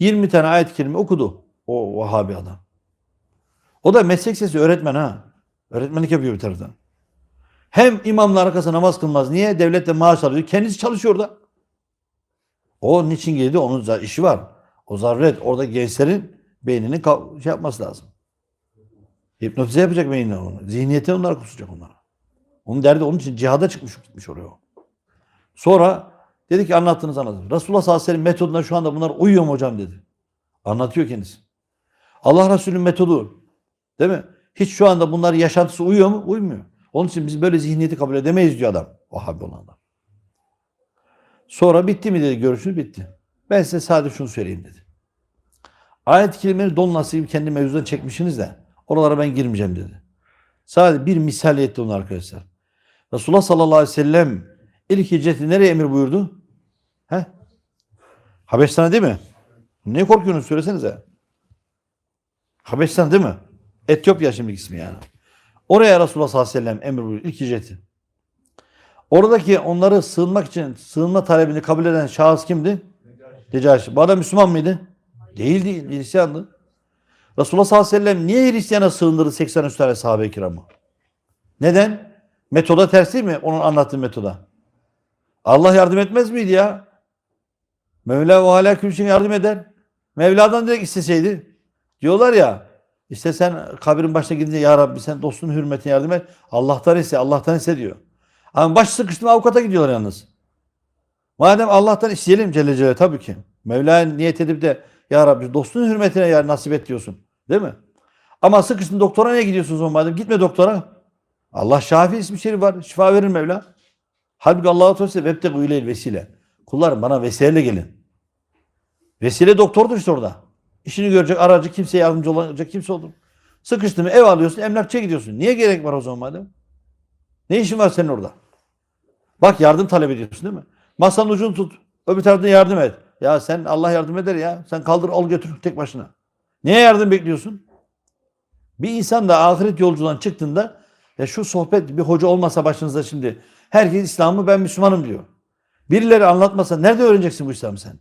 20 tane ayet kelime okudu o Vahabi adam. O da meslek sesi öğretmen ha. Öğretmenlik yapıyor bir taraftan. Hem imamlar arkasında namaz kılmaz. Niye? Devletle maaş alıyor. Kendisi çalışıyor da. O niçin geldi? Onun za- işi var. O zaruret. Orada gençlerin beynini şey yapması lazım. Hipnotize yapacak beynini onu. Zihniyeti onlar kusacak onlara. Onun derdi onun için cihada çıkmış gitmiş oraya. Sonra dedi ki anlattınız anladım. Resulullah sallallahu aleyhi ve sellem metoduna şu anda bunlar uyuyor mu hocam dedi. Anlatıyor kendisi. Allah Resulü'nün metodu. Değil mi? Hiç şu anda bunlar yaşantısı uyuyor mu? Uymuyor. Onun için biz böyle zihniyeti kabul edemeyiz diyor adam. Vahabi olanlar. Sonra bitti mi dedi görüşünüz bitti. Ben size sadece şunu söyleyeyim dedi. Ayet-i kerimeleri donlası gibi kendi mevzudan çekmişsiniz de oralara ben girmeyeceğim dedi. Sadece bir misal etti onu arkadaşlar. Resulullah sallallahu aleyhi ve sellem ilk hicreti nereye emir buyurdu? He? Habeşistan'a değil mi? Ne korkuyorsunuz söylesenize. Habeşistan değil mi? Etiyopya şimdi ismi yani. Oraya Resulullah sallallahu aleyhi ve sellem emir buyurdu. İlk hicreti. Oradaki onları sığınmak için sığınma talebini kabul eden şahıs kimdi? Necaşi. Bu adam Müslüman mıydı? Değil değil. Hristiyandı. Resulullah sallallahu aleyhi ve sellem niye Hristiyan'a sığındırdı 83 tane sahabe-i kiramı? Neden? Metoda ters değil mi? Onun anlattığı metoda. Allah yardım etmez miydi ya? Mevla ve hala külşin yardım eder. Mevla'dan direkt isteseydi. Diyorlar ya işte sen kabrin başına gidince ya Rabbi sen dostun hürmetine yardım et. Allah'tan iste, Allah'tan iste diyor. Ama baş sıkıştı avukata gidiyorlar yalnız. Madem Allah'tan isteyelim Celle Celle tabii ki. Mevla'ya niyet edip de ya Rabbi dostun hürmetine ya nasip et diyorsun. Değil mi? Ama sıkıştın doktora niye gidiyorsun o madem? Gitme doktora. Allah Şafi ismi şerif var. Şifa verir Mevla. Halbuki Allah'a Teala vebtegû ileyl vesile. Kullarım bana vesileyle gelin. Vesile doktordur işte orada. İşini görecek aracı kimseye yardımcı olacak kimse olur. Sıkıştın mı ev alıyorsun emlakçıya gidiyorsun. Niye gerek var o zaman madem? Ne işin var senin orada? Bak yardım talep ediyorsun değil mi? Masanın ucunu tut. Öbür taraftan yardım et. Ya sen Allah yardım eder ya. Sen kaldır al götür tek başına. Niye yardım bekliyorsun? Bir insan da ahiret yolculuğundan çıktığında ya şu sohbet bir hoca olmasa başınızda şimdi herkes İslam'ı ben Müslümanım diyor. Birileri anlatmasa nerede öğreneceksin bu İslam'ı sen?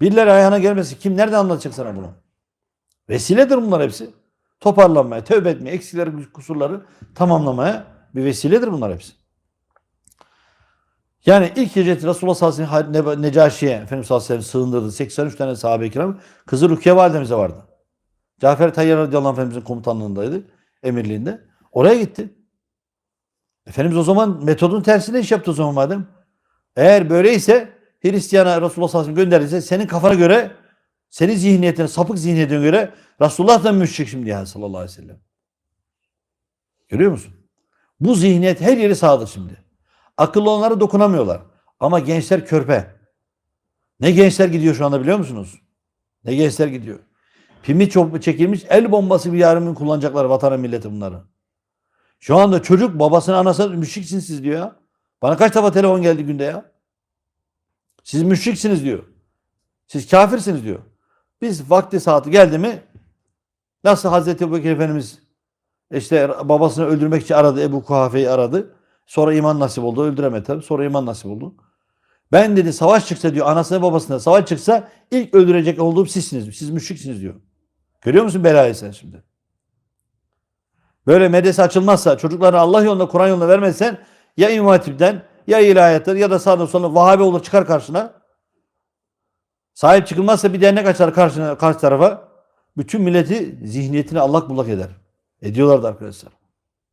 Birileri ayağına gelmesi kim nerede anlatacak sana bunu? Vesiledir bunlar hepsi. Toparlanmaya, tövbe etmeye, eksikleri, kusurları tamamlamaya bir vesiledir bunlar hepsi. Yani ilk hicreti Resulullah sallallahu aleyhi ve sellem Necaşi'ye Efendimiz sallallahu aleyhi ve sellem sığındırdı. 83 tane sahabe-i kiram. Kızı Rukiye validemize vardı. Cafer Tayyar radıyallahu anh Efendimizin komutanlığındaydı. Emirliğinde. Oraya gitti. Efendimiz o zaman metodun tersine iş yaptı o zaman madem. Eğer böyleyse Hristiyan'a Resulullah sallallahu aleyhi ve sellem gönderdiyse senin kafana göre senin zihniyetine, sapık zihniyetine göre Resulullah da müşrik şimdi yani sallallahu aleyhi ve sellem. Görüyor musun? Bu zihniyet her yeri sağdır şimdi. Akıllı olanlara dokunamıyorlar. Ama gençler körpe. Ne gençler gidiyor şu anda biliyor musunuz? Ne gençler gidiyor. Pimi çok çekilmiş el bombası bir yarın kullanacaklar vatana milleti bunları. Şu anda çocuk babasına anasına müşriksiniz siz diyor ya. Bana kaç defa telefon geldi günde ya. Siz müşriksiniz diyor. Siz kafirsiniz diyor. Biz vakti saati geldi mi nasıl Hazreti Ebubekir Efendimiz işte babasını öldürmek için aradı. Ebu Kuhafe'yi aradı. Sonra iman nasip oldu. Öldüremedi tabii. Sonra iman nasip oldu. Ben dedi savaş çıksa diyor anasına babasına savaş çıksa ilk öldürecek olduğum sizsiniz. Siz müşriksiniz diyor. Görüyor musun belayı sen şimdi? Böyle medrese açılmazsa çocukları Allah yolunda Kur'an yolunda vermezsen ya İmam Hatip'ten ya ilahiyattır ya da sağda solda Vahabi olur çıkar karşına. Sahip çıkılmazsa bir dernek açar karşına, karşı tarafa. Bütün milleti zihniyetini allak bullak eder. Ediyorlardı arkadaşlar.